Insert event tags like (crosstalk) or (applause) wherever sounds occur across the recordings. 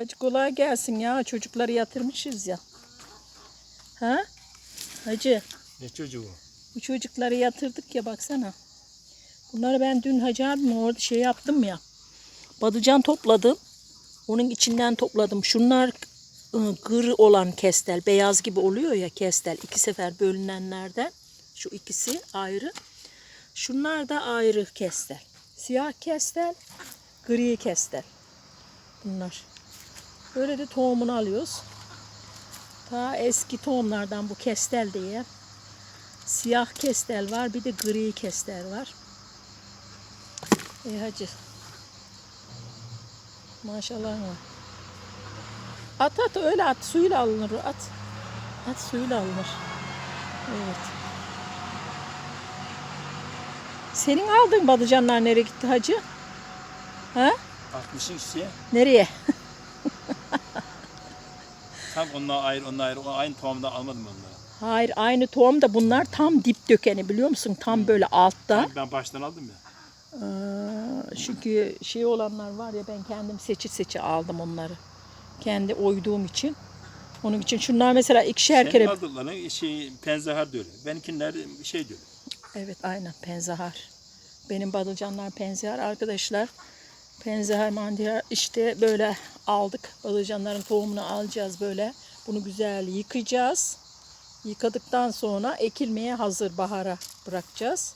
Hacı kolay gelsin ya. Çocukları yatırmışız ya. Ha? Hacı Ne çocuğu? bu çocukları yatırdık ya baksana. Bunları ben dün Hacı abim orada şey yaptım ya. Badıcan topladım. Onun içinden topladım. Şunlar ı, gır olan kestel. Beyaz gibi oluyor ya kestel. İki sefer bölünenlerden. Şu ikisi ayrı. Şunlar da ayrı kestel. Siyah kestel, gri kestel. Bunlar. Böyle de tohumunu alıyoruz. Ta eski tohumlardan bu kestel diye. Siyah kestel var, bir de gri kestel var. E hacı. Maşallah var. At at öyle at. Suyla alınır at. At suyla alınır. Evet. Senin aldığın balıcanlar nereye gitti hacı? Ha? 60'ın işte. Nereye? Tam onlar ayrı, onlar ayrı. O aynı tohumdan almadım onları. Hayır aynı tohum da bunlar tam dip dökeni biliyor musun? Tam böyle altta. Ben baştan aldım ya. Aa, çünkü şey olanlar var ya ben kendim seçi seçi aldım onları. Kendi oyduğum için. Onun için şunlar mesela ikişer Senin kere. aldıkların şey, penzahar diyor. Benimkiler şey diyor. Evet aynen penzahar. Benim balıcanlar penzahar arkadaşlar. Penzahar mandihar işte böyle aldık. Balıcanların tohumunu alacağız böyle. Bunu güzel yıkayacağız. Yıkadıktan sonra ekilmeye hazır bahara bırakacağız.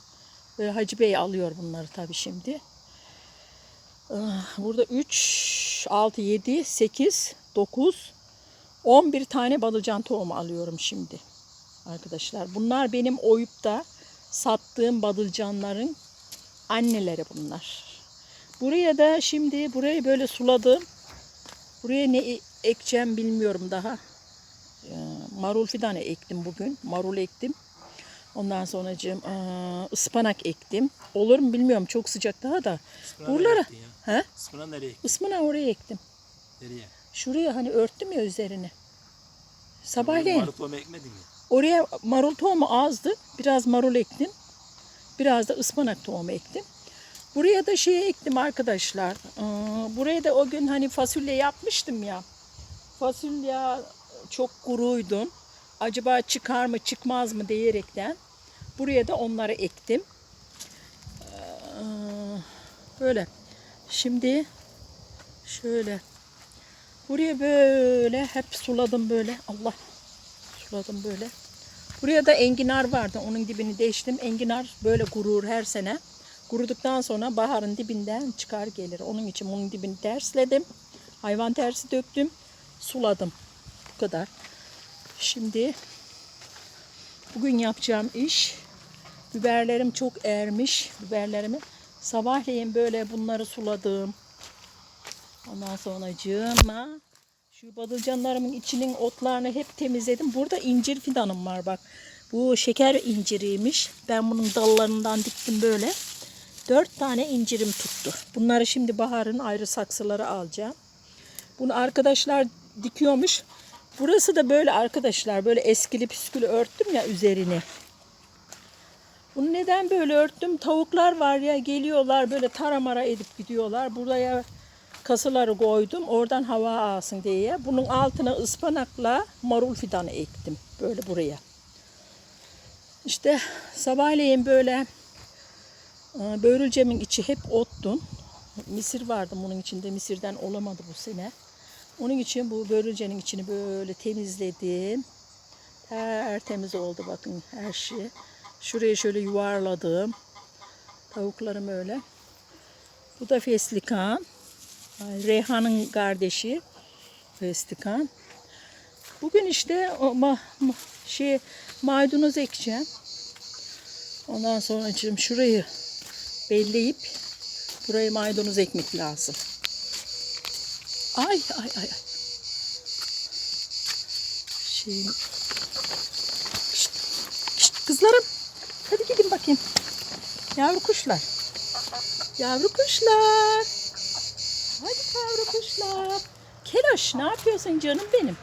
Ve Hacı Bey alıyor bunları tabii şimdi. Ah, Burada 3, 6, 7, 8, 9, 11 tane balıcan tohumu alıyorum şimdi. Arkadaşlar bunlar benim oyup da sattığım badılcanların anneleri bunlar. Buraya da şimdi burayı böyle suladım. Buraya ne e- ekeceğim bilmiyorum daha. Ee, Marul fidanı ektim bugün. Marul ektim. Ondan sonracığım aa, ıspanak ektim. Olur mu bilmiyorum çok sıcak daha da. Sıfıra Buralara-? He? Sıfıra nereye ektin? Ispanak oraya ektim. Nereye? Şuraya hani örttüm ya üzerine. Sabahleyin. Marul tohumu ekmedin mi? Oraya marul tohumu azdı. Biraz marul ektim. Biraz da ıspanak tohumu ektim. Buraya da şey ektim arkadaşlar. Ee, Buraya da o gün hani fasulye yapmıştım ya. Fasulye çok kuruydu. Acaba çıkar mı çıkmaz mı diyerekten. Buraya da onları ektim. Ee, Böyle. Şimdi şöyle. Buraya böyle hep suladım böyle. Allah suladım böyle. Buraya da enginar vardı. Onun dibini değiştim. Enginar böyle kurur her sene. Kuruduktan sonra baharın dibinden çıkar gelir. Onun için bunun dibini tersledim. Hayvan tersi döktüm. Suladım. Bu kadar. Şimdi bugün yapacağım iş biberlerim çok ermiş. Biberlerimi sabahleyin böyle bunları suladım. Ondan sonracığıma şu badılcanlarımın içinin otlarını hep temizledim. Burada incir fidanım var bak. Bu şeker inciriymiş. Ben bunun dallarından diktim böyle. Dört tane incirim tuttu. Bunları şimdi baharın ayrı saksılara alacağım. Bunu arkadaşlar dikiyormuş. Burası da böyle arkadaşlar. Böyle eskili püskülü örttüm ya üzerini. Bunu neden böyle örttüm? Tavuklar var ya geliyorlar böyle taramara edip gidiyorlar. Buraya kasıları koydum. Oradan hava alsın diye. Bunun altına ıspanakla marul fidanı ektim. Böyle buraya. İşte sabahleyin böyle börülcemin içi hep ottu. Misir vardı bunun içinde. Misirden olamadı bu sene. Onun için bu börülcenin içini böyle temizledim. Tertemiz oldu bakın her şey. Şuraya şöyle yuvarladım. Tavuklarım öyle. Bu da feslikan. Reyhan'ın kardeşi Festikan. Bugün işte o ma, ma- şey maydanoz ekeceğim. Ondan sonra şimdi şurayı belleyip burayı maydanoz ekmek lazım. Ay ay ay. Şey şşt, kızlarım. Hadi gidin bakayım. Yavru kuşlar. Yavru kuşlar. Hadi yavru kuşlar. Keloş ne yapıyorsun canım benim?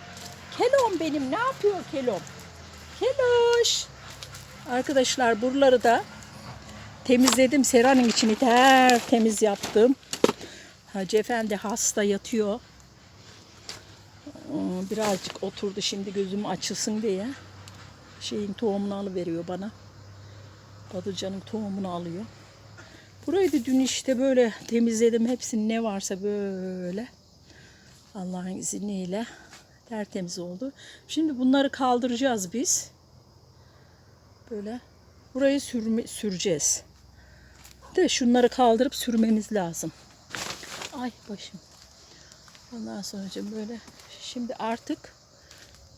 Kelom benim ne yapıyor Kelom? Keloş. Arkadaşlar buraları da temizledim. Seranın içini tertemiz yaptım. Hacı Efendi hasta yatıyor. birazcık oturdu şimdi gözüm açılsın diye. Şeyin tohumunu alıveriyor bana. Patlıcanın tohumunu alıyor. Burayı da dün işte böyle temizledim. Hepsini ne varsa böyle. Allah'ın izniyle tertemiz oldu. Şimdi bunları kaldıracağız biz. Böyle burayı sürme, süreceğiz. De şunları kaldırıp sürmemiz lazım. Ay başım. Ondan sonra böyle şimdi artık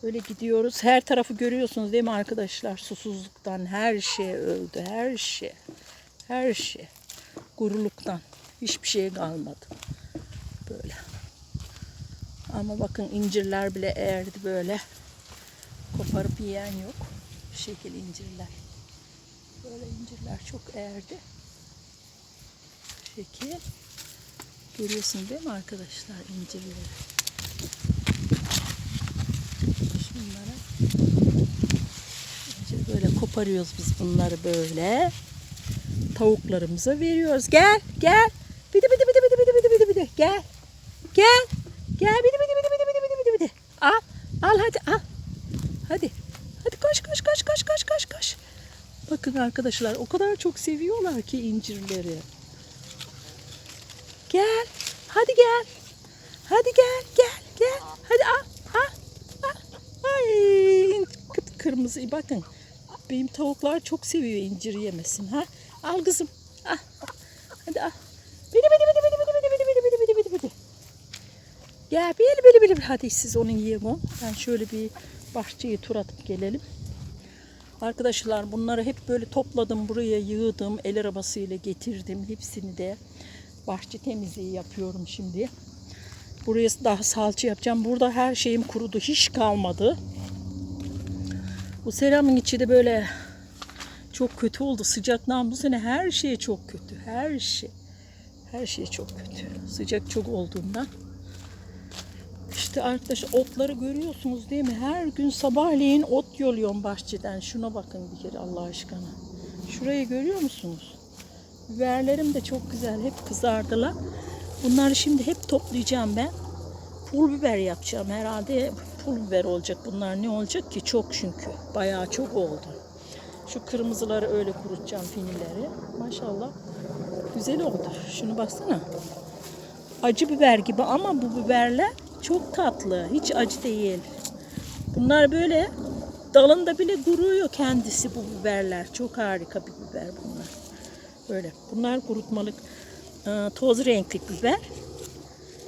böyle gidiyoruz. Her tarafı görüyorsunuz değil mi arkadaşlar? Susuzluktan her şey öldü. Her şey. Her şey. Kuruluktan. Hiçbir şey kalmadı. Böyle. Ama bakın incirler bile eğerdi böyle. Koparıp yiyen yok. Bu şekil incirler. Böyle incirler çok eğerdi şekil. Görüyorsunuz değil mi arkadaşlar incirleri? Şunlara incir böyle koparıyoruz biz bunları böyle. Tavuklarımıza veriyoruz. Gel, gel. Bidi bidi bidi bidi bidi bidi bidi bidi. Gel. Gel. Gel bidi bidi bidi bidi bidi bidi bidi. Al. Al hadi al. Hadi. Hadi koş koş koş koş koş koş koş. Bakın arkadaşlar o kadar çok seviyorlar ki incirleri. Gel. Hadi gel. Hadi gel gel gel. Hadi al al. al. Ay kıpkırmızı bakın. Benim tavuklar çok seviyor incir yemesin ha. Al kızım. Al. Hadi al. Bidi bidi bidi bidi bidi bidi bidi bidi bidi bidi bidi. Gel bili bili bili. Hadi siz onun yiyin o. Ben şöyle bir bahçeyi tur atıp gelelim. Arkadaşlar bunları hep böyle topladım buraya yığdım. El arabasıyla getirdim. Hepsini de bahçe temizliği yapıyorum şimdi. Buraya daha salça yapacağım. Burada her şeyim kurudu. Hiç kalmadı. Bu seramın içi de böyle çok kötü oldu. Sıcaktan bu sene her şey çok kötü. Her şey. Her şey çok kötü. Sıcak çok olduğundan. İşte arkadaşlar otları görüyorsunuz değil mi? Her gün sabahleyin ot yoluyorum bahçeden. Şuna bakın bir kere Allah aşkına. Şurayı görüyor musunuz? Biberlerim de çok güzel. Hep kızardılar. Bunları şimdi hep toplayacağım ben. Pul biber yapacağım herhalde. Pul biber olacak bunlar. Ne olacak ki? Çok çünkü. Bayağı çok oldu. Şu kırmızıları öyle kurutacağım finileri. Maşallah. Güzel oldu. Şunu baksana. Acı biber gibi ama bu biberler çok tatlı. Hiç acı değil. Bunlar böyle dalında bile kuruyor kendisi bu biberler. Çok harika bir biber bunlar. Böyle. Bunlar kurutmalık e, toz renkli biber.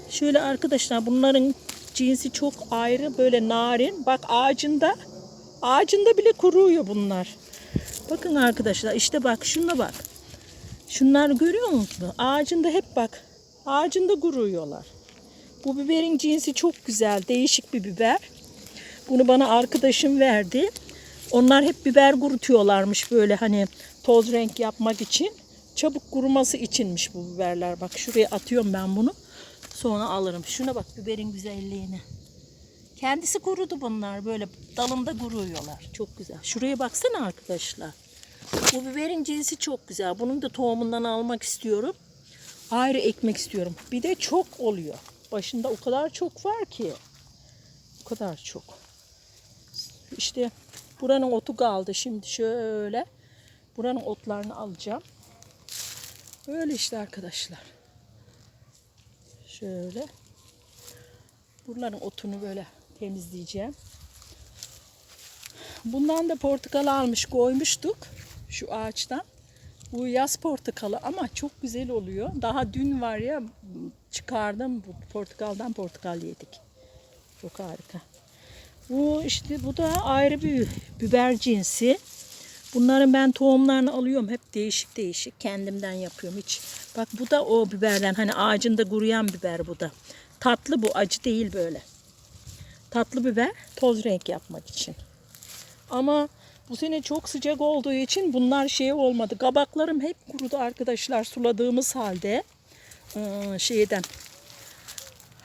Şöyle arkadaşlar bunların cinsi çok ayrı böyle narin. Bak ağacında ağacında bile kuruyor bunlar. Bakın arkadaşlar işte bak şuna bak. Şunlar görüyor musunuz? Ağacında hep bak. Ağacında kuruyorlar. Bu biberin cinsi çok güzel. Değişik bir biber. Bunu bana arkadaşım verdi. Onlar hep biber kurutuyorlarmış böyle hani toz renk yapmak için. Çabuk kuruması içinmiş bu biberler. Bak şuraya atıyorum ben bunu. Sonra alırım. Şuna bak biberin güzelliğine. Kendisi kurudu bunlar böyle dalında kuruyorlar. Çok güzel. Şuraya baksana arkadaşlar. Bu biberin cinsi çok güzel. Bunun da tohumundan almak istiyorum. Ayrı ekmek istiyorum. Bir de çok oluyor. Başında o kadar çok var ki. O kadar çok. İşte buranın otu kaldı. Şimdi şöyle buranın otlarını alacağım. Böyle işte arkadaşlar. Şöyle. Buraların otunu böyle temizleyeceğim. Bundan da portakal almış koymuştuk. Şu ağaçtan. Bu yaz portakalı ama çok güzel oluyor. Daha dün var ya çıkardım bu portakaldan portakal yedik. Çok harika. Bu işte bu da ayrı bir biber cinsi. Bunların ben tohumlarını alıyorum. Hep değişik değişik. Kendimden yapıyorum hiç. Bak bu da o biberden. Hani ağacında kuruyan biber bu da. Tatlı bu. Acı değil böyle. Tatlı biber toz renk yapmak için. Ama bu sene çok sıcak olduğu için bunlar şey olmadı. Kabaklarım hep kurudu arkadaşlar suladığımız halde. Ee, şeyden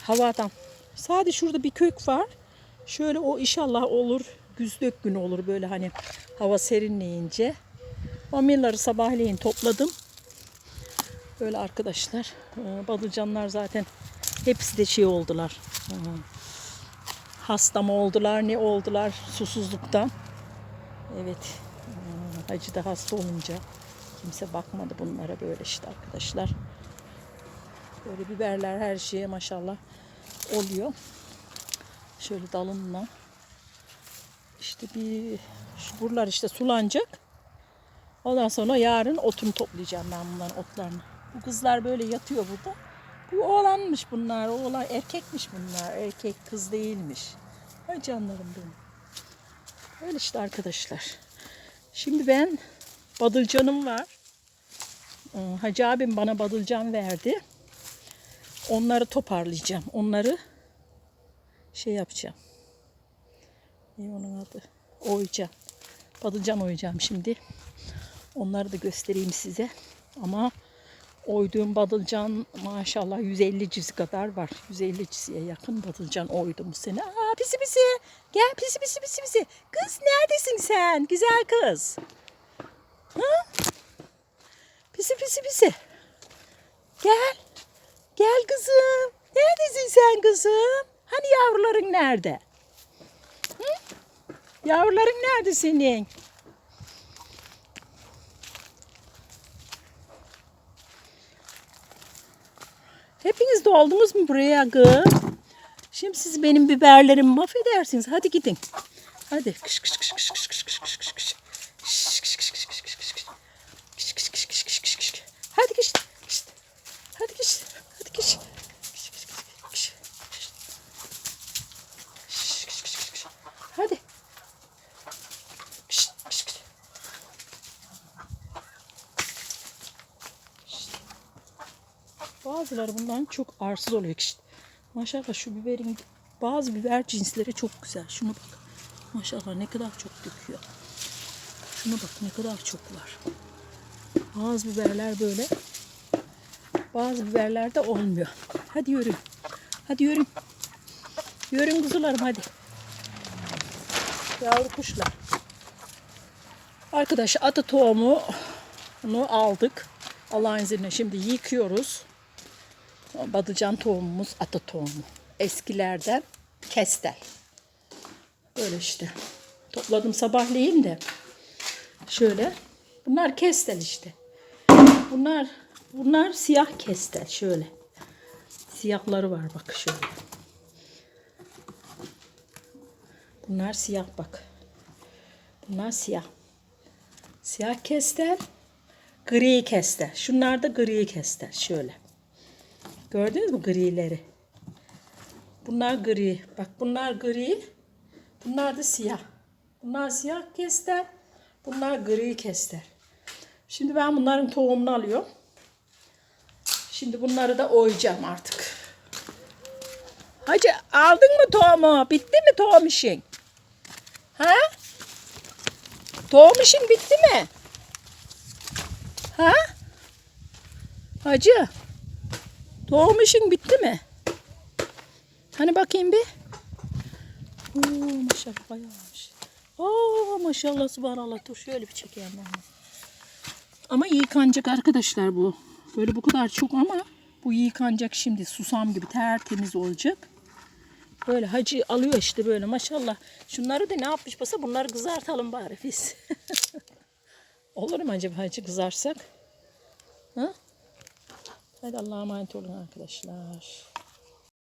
havadan. Sadece şurada bir kök var. Şöyle o inşallah olur. Güzdök günü olur böyle hani hava serinleyince. Bamyaları sabahleyin topladım. Böyle arkadaşlar. Ee, Balıcanlar zaten hepsi de şey oldular. Ee, hasta mı oldular ne oldular susuzluktan. Evet. aa, Hacı da hasta olunca kimse bakmadı bunlara böyle işte arkadaşlar. Böyle biberler her şeye maşallah oluyor. Şöyle dalınla. İşte bir şu buralar işte sulanacak. Ondan sonra yarın otunu toplayacağım ben bunların otlarını. Bu kızlar böyle yatıyor burada. Bu oğlanmış bunlar. Oğlan erkekmiş bunlar. Erkek kız değilmiş. Ay canlarım benim. Öyle işte arkadaşlar. Şimdi ben badılcanım var. Ee, Hacı abim bana badılcan verdi. Onları toparlayacağım. Onları şey yapacağım. Ne onun adı? Oyacağım. Badılcan oyacağım şimdi. Onları da göstereyim size. Ama oyduğum badılcan maşallah 150 cüz kadar var. 150 cüzeye yakın badılcan oydum bu sene. Aa pisi pisi. Gel pisi pisi pisi pisi. Kız neredesin sen? Güzel kız. Ha? Pisi pisi pisi. Gel. Gel kızım. Neredesin sen kızım? Hani yavruların nerede? Yavruların nerede senin? Hepiniz doldunuz mu buraya kız? Şimdi siz benim biberlerimi mahvedersiniz. Hadi gidin. Hadi kış kış kış kış kış. Bazıları bundan çok arsız oluyor işte. Maşallah şu biberin bazı biber cinsleri çok güzel. Şuna bak. Maşallah ne kadar çok döküyor. Şuna bak ne kadar çok var. Bazı biberler böyle. Bazı biberler de olmuyor. Hadi yürü. Hadi yürü. Yürün kuzularım hadi. Yavru kuşlar. Arkadaşlar ata tohumu aldık. Allah'ın izniyle şimdi yıkıyoruz. Badıcan tohumumuz ata tohumu. Eskilerden kestel. Böyle işte. Topladım sabahleyin de. Şöyle. Bunlar kestel işte. Bunlar bunlar siyah kestel şöyle. Siyahları var bak şöyle. Bunlar siyah bak. Bunlar siyah. Siyah kestel. Gri kestel. Şunlar da gri kestel. Şöyle. Gördünüz mü grileri? Bunlar gri. Bak bunlar gri. Bunlar da siyah. Bunlar siyah kestel. Bunlar gri kestel. Şimdi ben bunların tohumunu alıyorum. Şimdi bunları da oyacağım artık. Hacı aldın mı tohumu? Bitti mi tohum işin? Ha? Tohum işin bitti mi? Ha? Hacı. Tohum işin bitti mi? Hani bakayım bir. Oo, maşallah bayağımış. Oo, maşallah subhanallah. Dur şöyle bir çekeyim ben. Ama yıkanacak arkadaşlar bu. Böyle bu kadar çok ama bu yıkanacak şimdi. Susam gibi tertemiz olacak. Böyle hacı alıyor işte böyle maşallah. Şunları da ne yapmış basa bunları kızartalım bari biz. (laughs) Olur mu acaba hacı kızarsak? Ha? Hadi Allah'a emanet olun arkadaşlar.